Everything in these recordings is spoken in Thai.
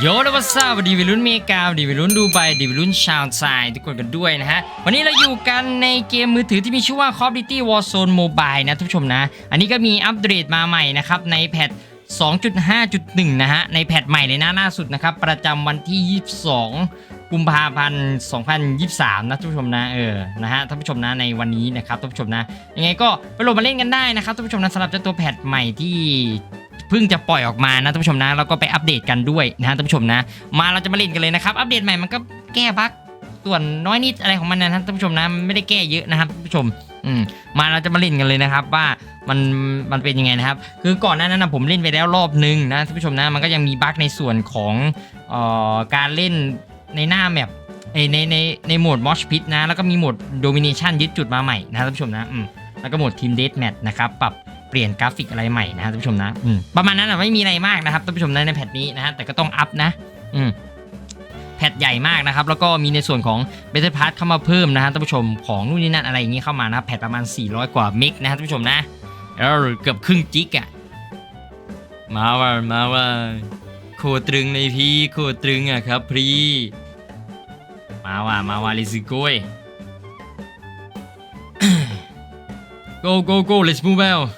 โยนวัสสวัสดีวัยรุ่นเมกาวดีวัยรุ่นดูไบดีวัยรุ่นชาวไซด์ทุกคนกันด้วยนะฮะ วันนี้เราอยู่กันในเกมมือถือที่มีชื่อว่า Call of Duty Warzone Mobile นะทุกผู้ชมนะ อันนี้ก็มีอัปเดตมาใหม่นะครับ ในแพท2.5.1 นะฮะ ในแพทใหม่เลยนะล่าสุดนะครับ ประจำวันที่ 22 กุมภาพันธ์ 2023 นะท่านผู้ชมนะเออนะฮะท่านผู้ชมนะในวันนี้นะครับท่านผู้ชมนะยังไงก็ไปโหลดมาเล่นกันได้นะครับท่านผู้ชมนะสำหรับเจ้าตัวแพทใหม่ที่ พิ่งจะปล่อยออกมานะท่านผู้ชมนะแล้วก็ไปอัปเดตกันด้วยนะท่านผู้ชมนะ มาเราจะมาเล่นกันเลยนะครับอัปเดตใหม่มันก็แก้บั๊กส่วนน้อยนิดอะไรของมันนะท่านผู้ชมนะไม่ได้แก้เยอะนะครับท่านผู้ชมอืมมาเราจะมาเล่นกันเลยนะครับว่ามันมันเป็นยังไงนะครับ คือก่อนหน้านั้นนะผมเล่นไปแล้วรอบนึงนะท่านผู้ชมนะมันก็ยังมีบั๊กในส่วนของเอ่อการเล่นในหน้าแมปในในในโหมดมอชพิทนะแล้วก็มีโหมดโดมิเนชันยึดจุดมาใหม่นะท่านผู้ชมนะอืมแล้วก็โหมดทีมเด a แมทนะครับปรับ ปลี่ยนกราฟิกอะไรใหม่นะท่านผู้ชมนะอืมประมาณนั้นนะไม่มีอะไรมากนะครับท่านผู้ชมนะในแพทนี้นะฮะแต่ก็ต้องอัพนะ อืมแพทใหญ่มากนะครับ แล้วก็มีในส่วนของ b e t t e r p a s s เข้ามาเพิ่มนะฮะท่านผู้ชมของนู่นนี่นั่นอะไรอย่างงี้เข้ามานะครับแพทประมาณ 400 กว่าเมกนะฮะท่านผู้ชมนะแล้วเกือบครึ่งจิกอะมาว่ามาว่าโคตรึงเลยพี่โคตรึงอะครับพี่มาว่ามาว่าลิซิโก้ go go go let's move out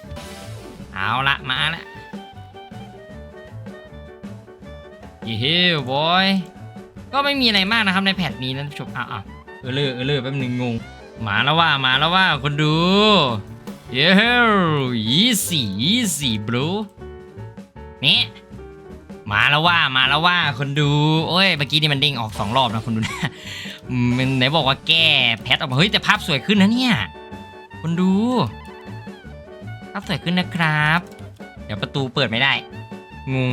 เอาละมาละเฮ้ยบอย ก็ไม่มีอะไรมากนะครับในแพทนี้นะท่านผู้ชมอ้าวอ้าวเออเลอเออเลอแป๊บนึงงงมาแล้วว่ามาแล้วว่าคนดูเย้ยี่สี่ยี่สี่บรูนี่มาแล้วว่ามาแล้วว่าคนดู โอ้ยเมื่อกี้นี่มันเด้งออกสองรอบนะคนดูนะมันไหนบอกว่าแก้แพทออกมาเฮ้ยแต่ภาพสวยขึ้นนะเนี่ย คนดู ภาพสวยขึ้นนะครับ เดี๋ยวประตูเปิดไม่ได้งง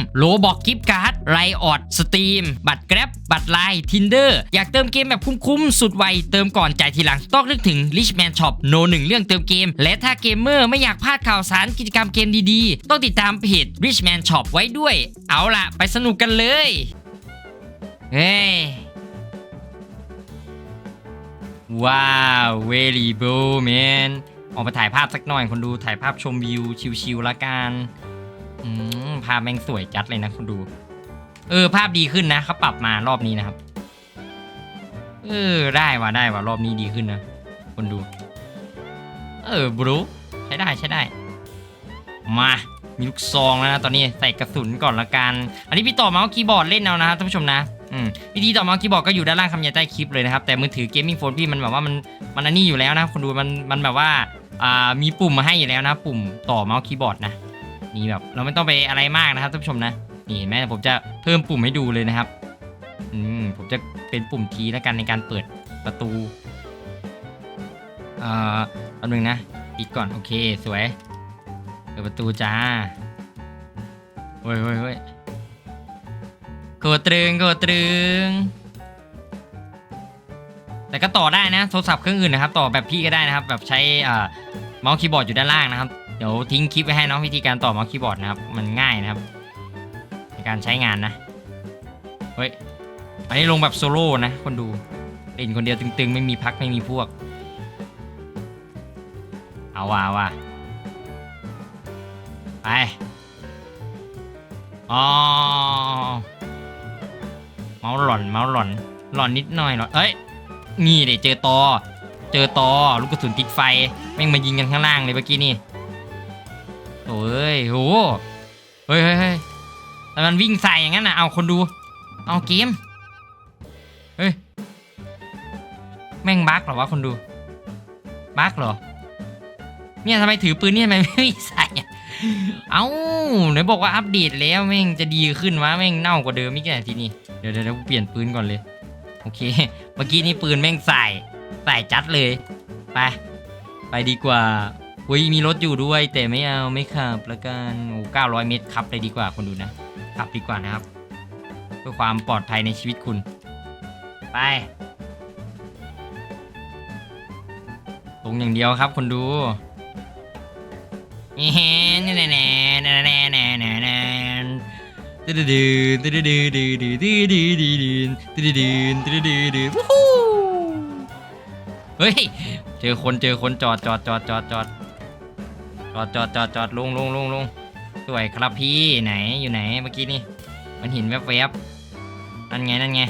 โลบอกกิฟต์การ์ดไรออดสตรีม บัตรแกร็บบัตรไลน์ทินเดอร์อยากเติมเกมแบบคุ้มๆ สุดไว เติมก่อนจ่ายทีหลัง ต้องนึกถึง Richman Shop โนหนึ่งเรื่องเติมเกม และถ้าเกมเมอร์ไม่อยากพลาดข่าวสารกิจกรรมเกมดีๆ ต้องติดตามเพจ Richman Shop ไว้ด้วย เอาล่ะ ไปสนุกกันเลยเฮ้ยว้าว very cool man ออกมาถ่ายภาพสักหน่อยคนดูถ่ายภาพชมวิวชิวๆละกัน อืมภาพแม่งสวยจัดเลยนะคนดู เออ ภาพดีขึ้นนะเขาปรับมารอบนี้นะครับ เออ ได้ว่ะได้ว่ะรอบนี้ดีขึ้นนะคนดู เออบรูใช้ได้ใช้ได้ มา มีลูกซองแล้วนะตอนนี้ใส่กระสุนก่อนละกัน อันนี้พี่ต่อเมาส์คีย์บอร์ดเล่นเอานะครับท่านผู้ชมนะอืมวิธีต่อเมาส์คีย์บอร์ดก็อยู่ด้านล่างคำยาใต้คลิปเลยนะครับแต่มือถือเกมมิ่งโฟนพี่มันแบบว่ามันมันอันนี้อยู่แล้วนะคนดูมันมันแบบว่าอ่ามีปุ่มมาให้อยู่แล้วนะ ปุ่มต่อเมาส์คีย์บอร์ดนะ นี่แบบเราไม่ต้องไปอะไรมากนะครับท่านผู้ชมนะนี่เห็นไหมผมจะเพิ่มปุ่มให้ดูเลยนะครับอืมผมจะเป็นปุ่มทีแล้วกันในการเปิดประตูเอ่อแป๊บนึงนะปิดก่อนโอเคสวยเปิดประตูจ้าเฮ้ยเฮ้ยเฮ้ยโกดตรึงโกดตรึงแต่ก็ต่อได้นะโทรศัพท์เครื่องอื่นนะครับ ต่อแบบพี่ก็ได้นะครับ แบบใช้เมาส์คีย์บอร์ดอยู่ด้านล่างนะครับ ดี๋ยวทิ้งคลิปไว้ให้น้องวิธีการต่อเมาส์คีย์บอร์ดนะครับ มันง่ายนะครับ ในการใช้งานนะ เฮ้ย อันนี้ลงแบบโซโล่นะ คนดูเล่นคนเดียวตึงๆ ไม่มีพักไม่มีพวก เอาว่ะเอาว่ะไปอ๋อเมาส์หล่อนเมาส์หล่อนหล่อนนิดหน่อยหล่อนเอ้ยนี่เดี๋ยวเจอตอ เจอตอลูกกระสุนติดไฟแม่งมายิงกันข้างล่างเลยเมื่อกี้นี่ โอ้ยโหเฮ้ยเฮ้ยเฮ้ยแต่มันวิ่งใส่อย่างนั้นนะเอาคนดู เอาเกม เฮ้ย แม่งบั๊กเหรอวะคนดูบั๊กเหรอ เนี่ยทำไมถือปืนเนี่ยทำไมไม่ใส่อะเอ้าไหนบอกว่าอัปเดตแล้วแม่งจะดีขึ้นวะแม่งเน่ากว่าเดิมอีกแค่ทีนี้ เดี๋ยวเดี๋ยวเปลี่ยนปืนก่อนเลย โอเค เมื่อกี้นี่ปืนแม่งใส่ ใส่จัดเลย ไป ไปดีกว่า อุ้ยมีรถอยู่ด้วยแต่ไม่เอาไม่ขับละกันโอ้เก้าร้อยเมตรขับเลยดีกว่าคนดูนะขับดีกว่านะครับ เพื่อความปลอดภัยในชีวิตคุณ ไป ตรงอย่างเดียวครับคนดูแน่แน่แน่แน่แน่แน่แน่แน่แน่ตึ๊ดดื้อตึ๊ดดื้อดื้อดื้อดื้อดื้อดื้อดื้อตึ๊ดดื้อตึ๊ดดื้อดื้อวู้ฮู้เฮ้ย เจอคนเจอคนจอดจอดจอดจอดจอด จอดจอดจอดจอดลงลงลงลงสวยครับพี่ไหนอยู่ไหนเมื่อกี้นี่มันเห็นแวบๆนั่นไงนั่นไง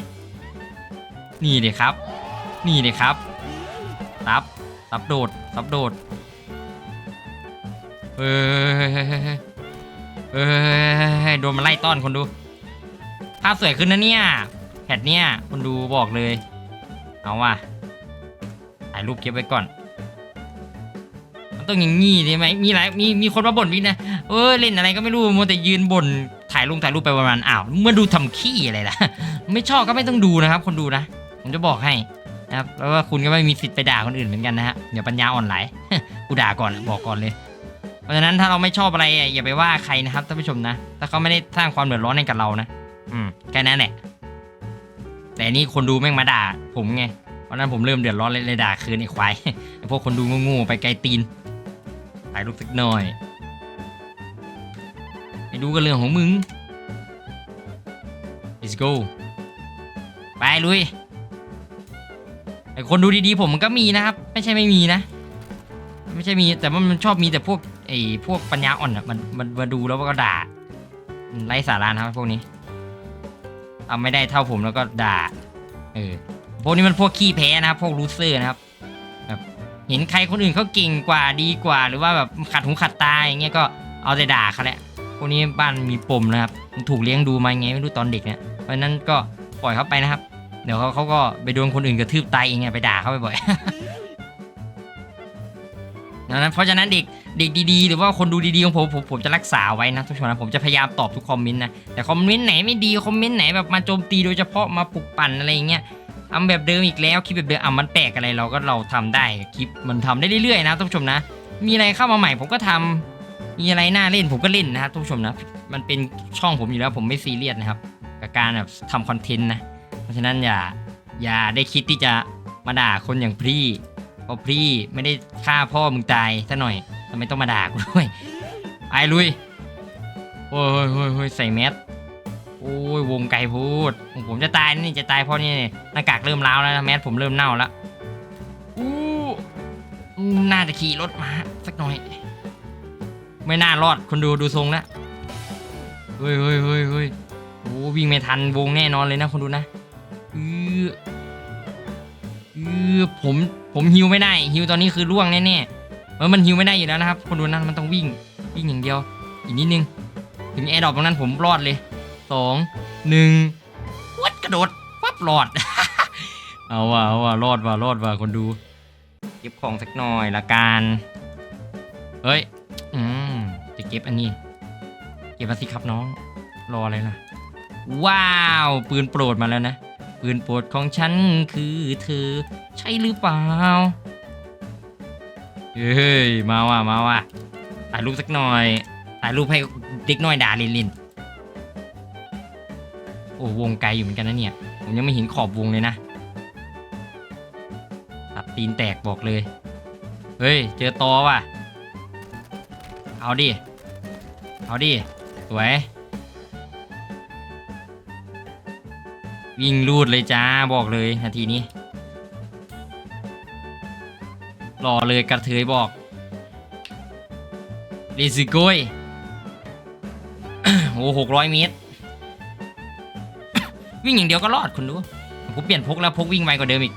นี่เด็ครับ นี่เด็ครับซับซับโดดซับโดดเฮ้ยเฮ้ยเฮ้ยเฮ้ยเฮ้ยเฮ้ยโดนมันไล่ต้อนคนดูภาพสวยขึ้นนะเนี่ยแพทเนี่ยคนดูบอกเลย เอาว่ะถ่ายรูปเก็บไว้ก่อน ต้องอย่างงี้ใช่ไหมมีหลายมีมีคนมาบ่นพี่นะเออเล่นอะไรก็ไม่รู้มัวแต่ยืนบ่นถ่ายลงถ่ายรูปไปประมาณอ้าวเมื่อดูทำขี้อะไรล่ะ ไม่ชอบก็ไม่ต้องดูนะครับ คนดูนะ ผมจะบอกให้นะครับแล้วว่าคุณก็ไม่มีสิทธิ์ไปด่าคนอื่นเหมือนกันนะฮะเดี๋ยวปัญญาอ่อนไหลกูด่าก่อนบอกก่อนเลย เพราะฉะนั้นถ้าเราไม่ชอบอะไรอย่าไปว่าใครนะครับท่านผู้ชมนะถ้าเขาไม่ได้สร้างความเดือดร้อนให้กับเรานะอืมแค่นั้นแหละแต่นี่คนดูแม่งมาด่า ผมไงเพราะนั้นผมเริ่มเดือดร้อนเลยด่าคืนไอ้ควายไอ้พวกคนดูง่ๆไปไกลตีน ถ่ายรูปสักหน่อยไปดูกันเรื่องของมึง let's go ไปลุยไอคนดูดีๆผมมันก็มีนะครับ ไม่ใช่ไม่มีนะ ไม่ใช่มีแต่ว่ามันชอบมีแต่พวกไอ้พวกปัญญาอ่อนอะมันมันมาดูแล้วก็ด่าไร้สาระนะครับพวกนี้ทำไม่ได้เท่าผมแล้วก็ด่าเออพวกนี้มันพวกขี้แพ้นะครับ พวกลูเซอร์นะครับ เห็นใครคนอื่นเขาเก่งกว่าดีกว่า หรือว่าแบบขัดหูขัดตาอย่างเงี้ยก็เอาแต่ด่าเขาแหละพวกนี้บ้านมีปมนะครับถูกเลี้ยงดูมาไงไม่รู้ตอนเด็กเนี่ยเพราะฉะนั้นก็ปล่อยเขาไปนะครับ เดี๋ยวเขาเขาก็ไปโดนคนอื่นกระทืบตายเองไงไปด่าเขาบ่อยๆดังนั้นเพราะฉะนั้นเด็กเด็กดีๆ หรือว่าคนดูดีๆของผมผมผมจะรักษาไว้นะทุกคนนะผมจะพยายามตอบทุกคอมเมนต์นะแต่คอมเมนต์ไหนไม่ดีคอมเมนต์ไหนแบบมาโจมตีโดยเฉพาะมาปลุกปั่นอะไรอย่างเงี้ย ทำแบบเดิมอีกแล้วคลิปแบบเดิมอะมันแปลกอะไรเราก็เราทำได้คลิปมันทำได้เรื่อยๆนะทุกผู้ชมนะ มีอะไรเข้ามาใหม่ผมก็ทำมีอะไรน่าเล่นผมก็เล่นนะครับทุกผู้ชมนะ มันเป็นช่องผมอยู่แล้วผมไม่ซีเรียสนะครับกับการแบบทำคอนเทนต์นะ เพราะฉะนั้นอย่าอย่าได้คิดที่จะมาด่าคนอย่างพี่เพราะพี่ไม่ได้ฆ่าพ่อมึงตายซะหน่อยทำไมต้องมาด่ากูด้วยไอ้ลุยโอ้ยโอ้ยโอ้ยใส่แมส โอ้ยวงไกลพูด ผมจะตายนี่จะตายเพราะนี่หน้ากากเริ่มร้าวแล้วนะแมสผมเริ่มเน่าแล้วอู้น่าจะขี่รถมาสักหน่อย ไม่น่ารอดคนดูดูทรงแล้วเฮ้ยเฮ้ยเฮ้ยเฮ้ยโอ้วิ่งไม่ทันวงแน่นอนเลยนะคนดูนะอือคือผมผมฮิวไม่ได้ฮิวตอนนี้คือล่วงแน่ๆเออมันฮิวไม่ได้อยู่แล้วนะครับ คนดูนั้นมันต้องวิ่งวิ่งอย่างเดียว อีกนิดนึง ถึงแอร์ดรอปตรงนั้นผมรอดเลย สองหนึ่งวัดกระโดดปั๊บรอด เอาว่ะเอาว่ะรอดว่ะรอดว่ะคนดูเก็บของสักหน่อยละกันเฮ้ยอืมจะเก็บอันนี้ เก็บมาสิครับน้องรออะไรล่ะ ว้าว ปืนโปรดมาแล้วนะ ปืนโปรดของฉันคือเธอ ใช่หรือเปล่าเฮ้ยมาว่ะมาว่ะถ่ายรูปสักหน่อยถ่ายรูปให้เด็กน้อยด่าลินลิน อ้วงไกลอยู่เหมือนกันนะเนี่ย ผมยังไม่เห็นขอบวงเลยนะตัดตีนแตกบอกเลย เฮ้ย เจอตอว่ะ เอาดิ เอาดิ สวย วิ่งรูดเลยจ้าบอกเลยนาทีนี้รอเลยกระเทยบอกเรซิโก้ยโอ้หกร้อยเมตร วิ่งอย่างเดียวก็รอดคุณดูผมเปลี่ยนพกแล้วพกวิ่งไวกว่าเดิมอีก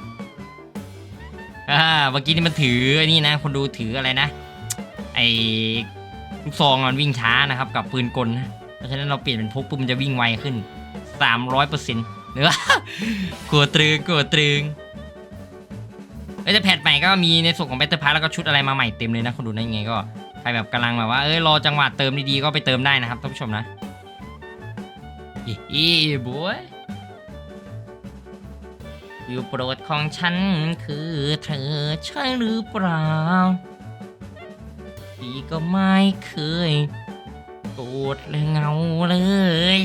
อ่าเมื่อกี้นี่มันถือนี่นะคนดูถืออะไรนะ ไอ้ลูกซองมันวิ่งช้านะครับ กับปืนกลนะเพราะฉะนั้นเราเปลี่ยนเป็นพกปุ๊บมันจะวิ่งไวขึ้น300เปอร์เซ็นต์เนื้อกลัวตรึงกลัวตรึงเอ้ยแต่แพทใหม่ก็มีในส่วนของแบตเตอร์พาแล้วก็ชุดอะไรมาใหม่เต็มเลยนะคนดูนะยังไงก็ใครแบบกำลังแบบว่าเอ้ยรอจังหวะเติมดีๆก็ไปเติมได้นะครับท่านผู้ชมนะอีบวย อยู่โปรดของฉันคือเธอใช่หรือเปล่าพี่ก็ไม่เคยโกรธเลยเงาเลย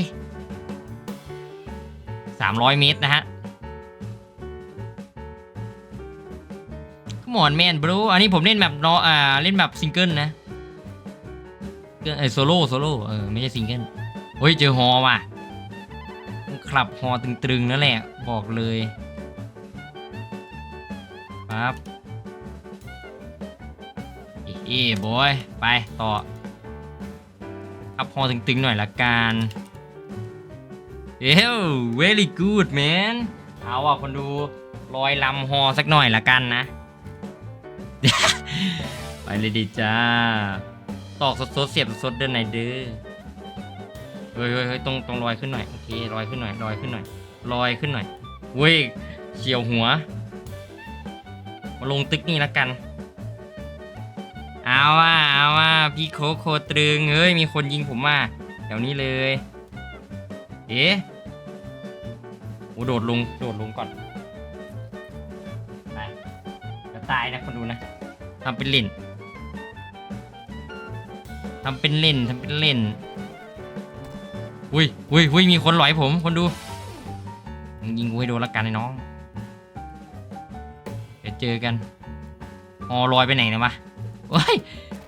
300 เมตรนะฮะหมอนแมนบรูอันนี้ผมเล่นแบบเนาะอ่าเล่นแบบซิงเกิลนะเออโซโล่โซโล่เออไม่ใช่ซิงเกิลเฮ้ยเจอฮอว่ะขับฮอตึงๆนั่นแหละ บอกเลย ปั๊บเอ้บอย ไป ต่อขับฮอตึงๆหน่อยละกันเอ้ว very good man เอาอะคนดูลอยลำฮอสักหน่อยละกันนะ ไปเลยดีจ้า ตอกสดๆเสียบสดๆเดินไหนเด้อเฮ้ยเฮ้ยเฮ้ยตรงตรงลอยขึ้นหน่อย โอเคลอยขึ้นหน่อยลอยขึ้นหน่อยลอยขึ้นหน่อยเว้ยเฉียวหัว มาลงตึกนี่ละกัน เอาว่าเอาว่าพี่โคโคตรึงเฮ้ยมีคนยิงผมมาแถวนี้เลย เอ๊ะโอ้โดดลงโดดลงก่อนไปจะตายนะคนดูนะทำเป็นเล่นทำเป็นเล่นทำเป็นเล่นอุ้ยอุ้ยอุ้ยมีคนหลอยผมคนดูยิงกูให้โดนละกันไอ้น้อง เจอกัน อ๋อลอยไปไหนนะวะเฮ้ย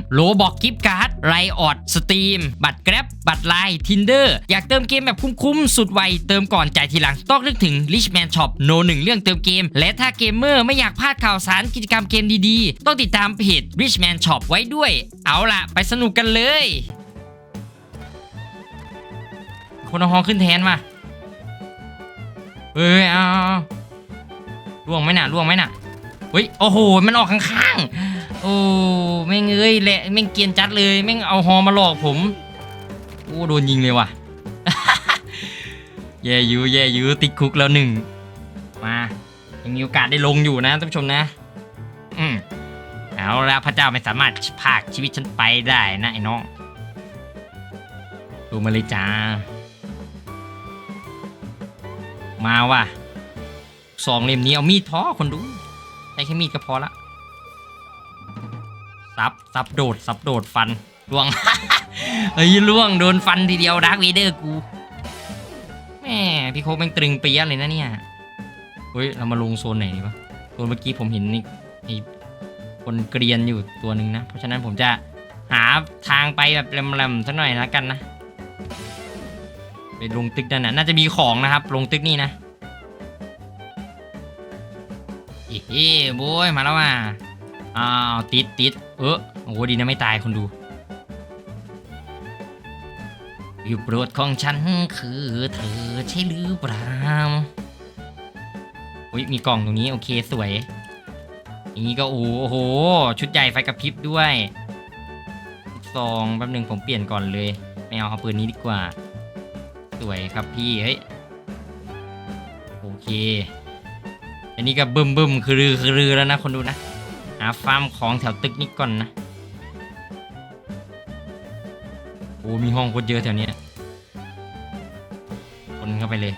ๆโลบอกกิฟต์การ์ดไรออดสตรีม บัตรแกร็บบัตรไลน์ทินเดอร์อยากเติมเกมแบบคุ้มๆ สุดไว เติมก่อนจ่ายทีหลัง ต้องนึกถึง Richman Shop โนหนึ่งเรื่องเติมเกม และถ้าเกมเมอร์ไม่อยากพลาดข่าวสารกิจกรรมเกมดีๆ ต้องติดตามเพจ Richman Shop ไว้ด้วย เอาล่ะ ไปสนุกกันเลย คนเอาฮอขึ้นแทนมาเฮ้ยเอาเอาเอาล่วงไหมน่ะล่วงไหมน่ะเฮ้ยโอ้โห มันออกข้างๆ โอ้แม่งเอ้ยแหละแม่งเกียนจัดเลยแม่งเอาฮอมาหลอกผมโอ้โดนยิงเลยว่ะแย่ยูแย่ยูติดคุกแล้วหนึ่งมายังมีโอกาสได้ลงอยู่นะท่านผู้ชมนะ อืมเอาละพระเจ้าไม่สามารถพากชีวิตฉันไปได้นะไอ้น้องดูมาเลยจ้ามาว่ะสองเล่มนี้เอามีดพอคนดูได้แค่มีดก็พอละ ซับซับโดดซับโดดฟันล่วง เฮ้ยล่วงโดนฟันทีเดียวดาร์กวีเดอร์กูแม่พี่โคกแม่งตรึงเปียเลยนะเนี่ยเฮ้ยเรามาลงโซนไหนดีวะโซนเมื่อกี้ผมเห็นนี่ไอ้คนเกรียนอยู่ตัวหนึ่งนะ เพราะฉะนั้นผมจะหาทางไปแบบแหลมๆสักหน่อยละกันนะไปลงตึกนั่นนะน่าจะมีของนะครับ ลงตึกนี่นะอีเฮ้โบยมาแล้วว่ะ อ้าวติดติดเออโอ้ดีนะไม่ตายคนดู อยู่โปรดของฉันคือเธอใช่หรือเปล่าอุ้ยมีกล่องตรงนี้โอเคสวยอย่างนี้ก็โอ้โห ชุดใหญ่ไฟกระพริบด้วยซองแป๊บหนึงผมเปลี่ยนก่อนเลย ไม่เอาเอาปืนนี้ดีกว่า สวยครับพี่เฮ้ยโอเค อันนี้ก็บึ้มบึ้มคือรือคือรือแล้วนะคนดูนะาฟาร์มของแถวตึกนี้ก่อนนะ โอ้มีห้องคนเยอะแถวเนี้ยคนเข้าไปเลย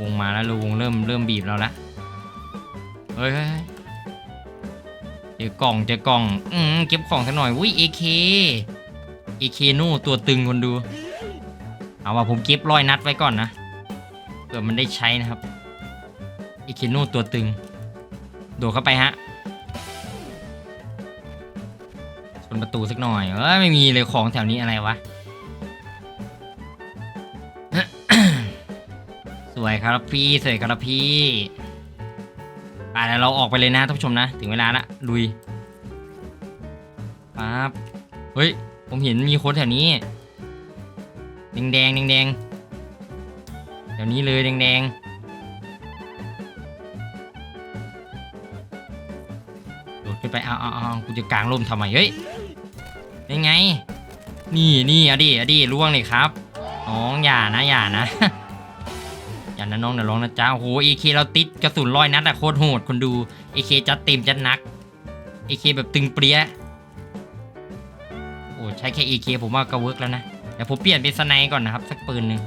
วงมาแล้วลูวงเริ่มเริ่มบีบเราละเฮ้ยเจอกล่องเจอกล่องอืมเก็บของสักหน่อยอุ้ยเอเคเอเคโน่ตัวตึงคนดู เอาว่าผมเก็บร้อยนัดไว้ก่อนนะเผื่อมันได้ใช้นะครับเอเคโน่ตัวตึง โดดเข้าไปฮะชนประตูสักหน่อยเอ้ยไม่มีเลยของแถวนี้อะไรวะสวยครับพี่สวยครับพี่ไปแล้วเราออกไปเลยนะท่านผู้ชมนะ ถึงเวลาละลุยปั๊บเฮ้ยผมเห็นมีคนแถวนี้แดงแดงแดงแดงแถวนี้เลยแดงแดง ไปเอาเอาเอากูจะกางร่มทำไมเฮ้ยเป็นไง นี่นี่อะดิอะดิล่วงเลยครับน้องอย่านะอย่านะอย่านะน้องเดี๋ยวร้องนะจ๊ะโอ้โหเอเคเราติดกระสุนร้อยนัดอะโคตรโหดคนดูเอเคจัดเต็มจัดนักเอเคแบบตึงเปรี้ยโอ้ใช้แค่เอเคผมว่าก็เวิร์กแล้วนะเดี๋ยวผมเปลี่ยนเป็นสไนก่อนนะครับ สักปืนหนึ่ง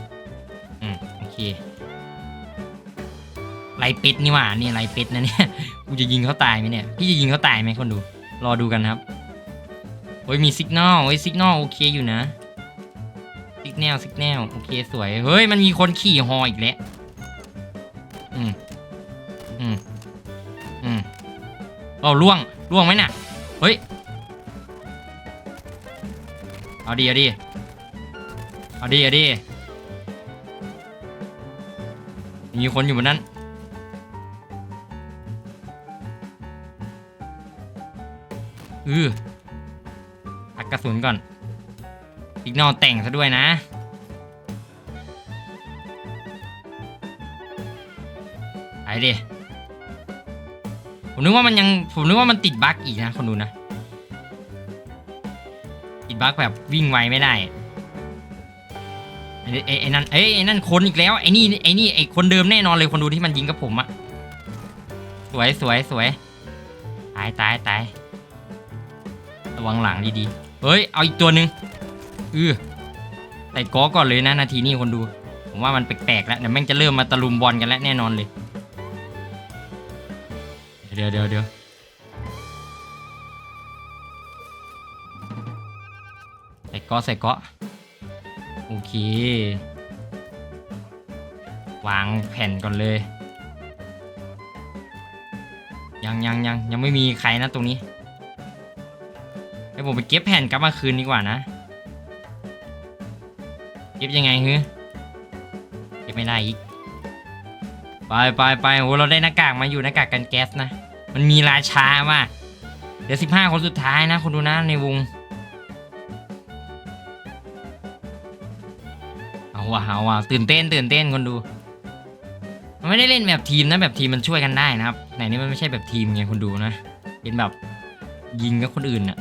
อืมโอเคไรเป็ดนี่หว่านี่ไรเป็ดนะเนี่ย กูจะยิงเขาตายไหมเนี่ย พี่จะยิงเขาตายไหมคนดู รอดูกันครับ โอ้ยมีสิกนอลโอ้ยสิกนอลโอเคอยู่นะสิกแนลสิกแนลโอเคสวย เฮ้ยมันมีคนขี่ฮออีกแล้ว อืม อืม อืมเอาล่วงล่วงไหมน่ะ เฮ้ย เอาดีเอาดีเอาดีเอาดีมีคนอยู่บนนั้น อืออักกระสุนก่อนอีกนอแต่งซะด้วยนะ ไปดิ ผมนึกว่ามันยัง ผมนึกว่ามันติดบั๊กอีกนะคนดูนะ ติดบั๊กแบบวิ่งไวไม่ได้ไอ้ไอ้ไอ้นั่นเอ้ยไอ้นั่นคนอีกแล้วไอ้นี่ไอ้นี่ไอ้คนเดิมแน่นอนเลยคนดูที่มันยิงกับผมอะสวยสวยสวยตายตายตาย ระวังหลังดีๆเฮ้ย เอาอีกตัวหนึ่งอือใส่กอก่อนเลยนะนาทีนี้คนดู ผมว่ามันแปลกๆแล้วเดี๋ยวแม่งจะเริ่มมาตะลุมบอลกันแล้วแน่นอนเลย เดี๋ยวเดี๋ยวเดี๋ยวใส่กาะใส่กาะโอเค วางแผ่นก่อนเลย ยังยังยังยังไม่มีใครนะตรงนี้ ให้ผมไปเก็บแผ่นกลับมาคืนดีกว่านะ เก็บยังไงฮึเก็บไม่ได้อีก ไปไปไปโหเราได้หน้ากากมาอยู่หน้ากากกันแก๊สนะ มันมีราชาว่ะเดี๋ยวสิบห้าคนสุดท้ายนะคนดูนะในวง เอาว่ะเอาว่ะตื่นเต้นตื่นเต้นคนดูมันไม่ได้เล่นแบบทีมนะแบบทีมมันช่วยกันได้นะครับไหนนี่มันไม่ใช่แบบทีมไงคนดูนะ เป็นแบบยิงกับคนอื่นน่ะ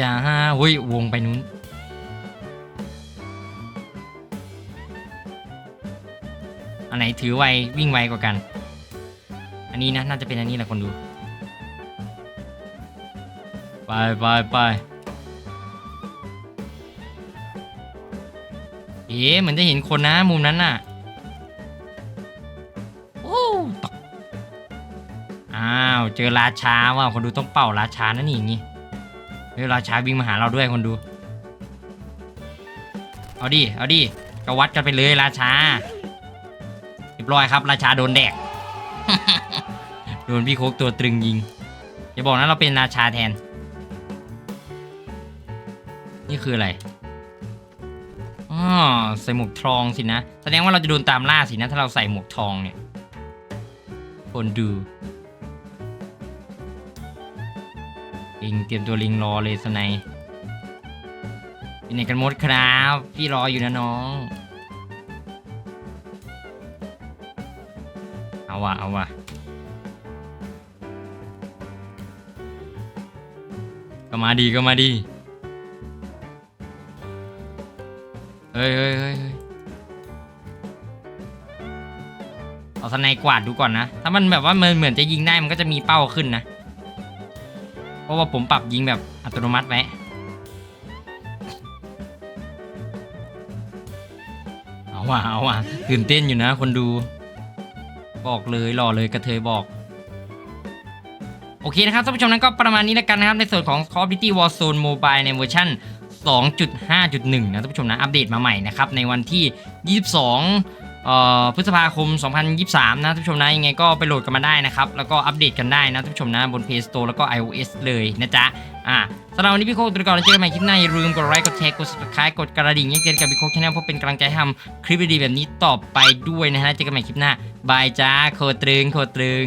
จ้าเฮ้ยวงไปนู้น อันไหนถือไววิ่งไวกว่ากัน อันนี้นะน่าจะเป็นอันนี้แหละคนดู ไปไปไปเอ๊ะเหมือนจะเห็นคนนะมุมนั้นน่ะโอ้ตกอ้าว เจอราชาว่ะคนดูต้องเป่าราชานั่นนี่อย่างงี้ เฮ้ยราชาวิ่งมาหาเราด้วยคนดู เอาดิ เอาดิก็วัดกันไปเลยราชาเรียบร้อยครับ ราชาโดนแดก โดนพี่โคกตัวตรึงยิง อย่าบอกนะเราเป็นราชาแทน นี่คืออะไรอ๋อใส่หมวกทองสินะ แสดงว่าเราจะโดนตามล่าสินะ ถ้าเราใส่หมวกทองเนี่ย คนดู ลิงเตรียมตัวลิงรอเลยสไนยอยู่ไหนกันหมดครับ พี่รออยู่นะน้อง เอาวะเอาวะก็มาดีก็มาดีเฮ้ยเฮ้ยเฮ้ยเอาสไนกวาดดูก่อนนะ ถ้ามันแบบว่ามันเหมือนจะยิงได้มันก็จะมีเป้าขึ้นนะ เพราะว่าผมปรับยิงแบบอัตโนมัติไว้เอาว่ะเอาว่ะตื่นเต้นอยู่นะคนดู บอกเลยหล่อเลยกระเทยบอก โอเคนะครับท่านผู้ชมนั้นก็ประมาณนี้แล้วกันนะครับ ในส่วนของ Call of Duty Warzone Mobile ในเวอร์ชัน2.5.1 นะท่านผู้ชมนะ อัปเดตมาใหม่นะครับ ในวันที่ 22เอ่อ พฤษภาคม 2023 นะท่านผู้ชมนะยังไงก็ไปโหลดกันมาได้นะครับ แล้วก็อัปเดตกันได้นะท่านผู้ชมนะบน Play Store แล้วก็ iOS เลยนะจ๊ะ อ่าสำหรับวันนี้พี่โคกตัวก่อนแล้วเจอกันใหม่คลิปหน้าอย่าลืมกดไลค์กดแชร์กด subscribe กดกระดิ่งแจ้งเตือนกับพี่โคกชาแนลเพื่อเป็นกำลังใจทำคลิปดีๆแบบนี้ต่อไปด้วยนะฮะเจอกันใหม่คลิปหน้าบายจ้าโคตรึงโคตรึง